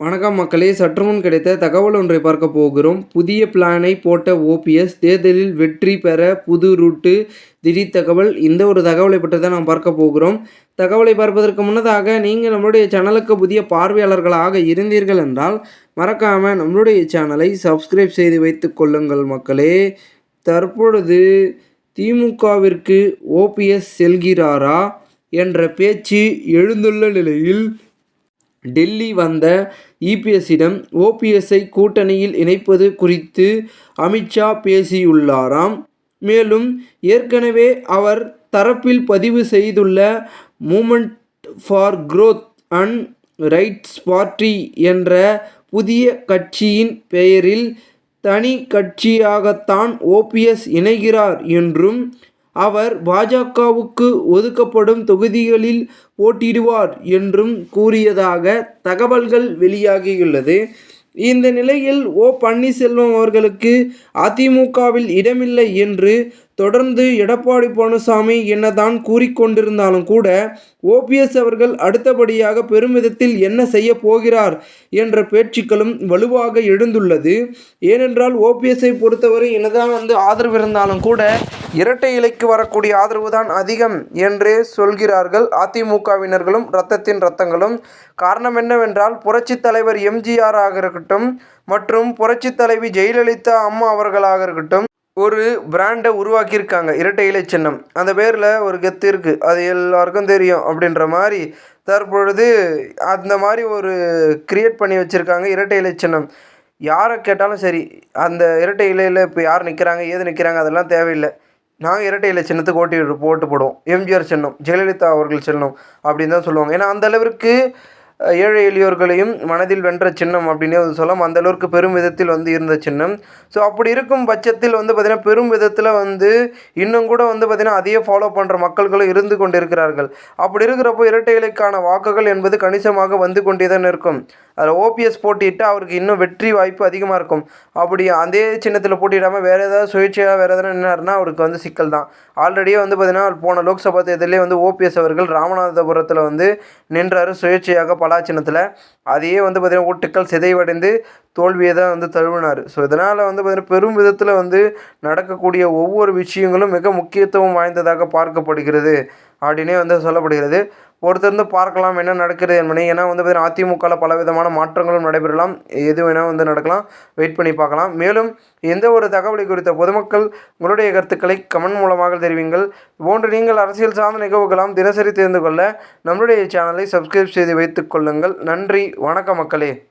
வணக்கம் மக்களே சற்றுமுன் கிடைத்த தகவல் ஒன்றை பார்க்க போகிறோம். புதிய பிளானை போட்ட ஓபிஎஸ் தேர்தலில் வெற்றி பெற புது ரூட்டு. திடீர் தகவல் இந்த ஒரு தகவலை பற்றி தான் நாம் பார்க்க போகிறோம். தகவலை பார்ப்பதற்கு முன்னதாக நீங்கள் நம்மளுடைய சேனலுக்கு புதிய பார்வையாளர்களாக இருந்தீர்கள் என்றால் மறக்காமல் நம்மளுடைய சேனலை சப்ஸ்கிரைப் செய்து வைத்து கொள்ளுங்கள் மக்களே. தற்பொழுது திமுகவிற்கு ஓபிஎஸ் செல்கிறாரா என்ற பேச்சு எழுந்துள்ள நிலையில் டெல்லி வந்த இபிஎஸ்ஸிடம் ஓபிஎஸ்ஸை கூட்டணியில் இணைப்பது குறித்து அமித்ஷா பேசியுள்ளாராம். மேலும் ஏற்கனவே அவர் தரப்பில் பதிவு செய்துள்ள movement for growth and rights party என்ற புதிய கட்சியின் பெயரில் தனி கட்சியாகத்தான் ஓபிஎஸ் இணைகிறார் என்றும் அவர் பாஜகவுக்கு ஒதுக்கப்படும் தொகுதிகளில் போட்டியிடுவார் என்றும் கூறியதாக தகவல்கள் வெளியாகியுள்ளது. இந்த நிலையில் ஓ பன்னீர்செல்வம் அவர்களுக்கு அதிமுகவில் இடமில்லை என்று தொடர்ந்து எடப்பாடி பழனிசாமி என்னதான் கூறிக்கொண்டிருந்தாலும் கூட ஓபிஎஸ் அவர்கள் அடுத்தபடியாக பெருமிதத்தில் என்ன செய்ய போகிறார் என்ற பேச்சுக்களும் வலுவாக எழுந்துள்ளது. ஏனென்றால் ஓபிஎஸ்ஸை பொறுத்தவரை என்னதான் வந்து ஆதரவு இருந்தாலும் கூட இரட்டை இலைக்கு வரக்கூடிய ஆதரவு தான் அதிகம் என்றே சொல்கிறார்கள். அதிமுகவினர்களும் இரத்தத்தின் ரத்தங்களும் காரணம் என்னவென்றால் புரட்சித் தலைவர் எம்ஜிஆராக இருக்கட்டும் மற்றும் புரட்சித் தலைவி ஜெயலலிதா அம்மா அவர்களாக இருக்கட்டும் ஒரு பிராண்டை உருவாக்கியிருக்காங்க. இரட்டை இலை சின்னம். அந்த பேரில் ஒரு கெத்து இருக்குது அது எல்லாருக்கும் தெரியும் அப்படின்ற மாதிரி தற்பொழுது அந்த மாதிரி ஒரு கிரியேட் பண்ணி வச்சுருக்காங்க இரட்டை இலை சின்னம். யாரை கேட்டாலும் சரி அந்த இரட்டை இலையில் இப்போ யார் நிற்கிறாங்க ஏது நிற்கிறாங்க அதெல்லாம் தேவையில்லை. நாங்கள் இரட்டை இலை சின்னத்துக்கு ஓட்டி போட்டு போடுவோம். எம்ஜிஆர் சின்னம் ஜெயலலிதா அவர்கள் சின்னம் அப்படின்னு தான் சொல்லுவாங்க. ஏன்னா அந்த அளவிற்கு ஏழை எளியோர்களையும் மனதில் வென்ற சின்னம் அப்படின்னே வந்து சொல்லலாம். அந்த அளவுக்கு பெரும் விதத்தில் வந்து இருந்த சின்னம். ஸோ அப்படி இருக்கும் பட்சத்தில் வந்து பார்த்திங்கன்னா பெரும் விதத்தில் வந்து இன்னும் கூட வந்து பார்த்திங்கன்னா அதையே ஃபாலோ பண்ணுற மக்கள்களும் இருந்து கொண்டு இருக்கிறார்கள் அப்படி இருக்கிறப்போ இரட்டை இலைக்கான வாக்குகள் என்பது கணிசமாக வந்து கொண்டே தான் இருக்கும். அதில் ஓபிஎஸ் போட்டியிட்டு அவருக்கு இன்னும் வெற்றி வாய்ப்பு அதிகமாக இருக்கும். அப்படி அதே சின்னத்தில் போட்டியிடாமல் வேறு ஏதாவது சுயேட்சையாக வேறு எதாவது நின்னார்னா அவருக்கு வந்து சிக்கல் தான். ஆல்ரெடியே வந்து பார்த்திங்கன்னா போன லோக்சபா தேர்தலே வந்து ஓபிஎஸ் அவர்கள் ராமநாதபுரத்தில் வந்து நின்றார். சுயேட்சையாக பலாச்சினத்தில் அதையே வந்து பார்த்திங்கன்னா ஓட்டுக்கள் சிதைவடைந்து தோல்வியை தான் வந்து தழுவினார். ஸோ இதனால் வந்து பார்த்திங்கன்னா பெரும் விதத்தில் வந்து நடக்கக்கூடிய ஒவ்வொரு விஷயங்களும் மிக முக்கியத்துவம் வாய்ந்ததாக பார்க்கப்படுகிறது. அப்படின்னே வந்து சொல்லப்படுகிறது. பொறுத்திருந்து பார்க்கலாம் என்ன நடக்கிறது என்பதை. ஏன்னா வந்து பார்த்திங்கன்னா அதிமுகவில் பல விதமான மாற்றங்களும் நடைபெறலாம். எது வேணால் வந்து நடக்கலாம். வெயிட் பண்ணி பார்க்கலாம். மேலும் எந்த ஒரு தகவலை குறித்த பொதுமக்கள் உங்களுடைய கருத்துக்களை கமெண்ட் மூலமாக தெரிவிங்கள். போன்று நீங்கள் அரசியல் சார்ந்த நிகழ்வுகளாம் தினசரி தெரிந்து கொள்ள நம்மளுடைய சேனலை சப்ஸ்கிரைப் செய்து வைத்துக் கொள்ளுங்கள். நன்றி. வணக்கம் மக்களே.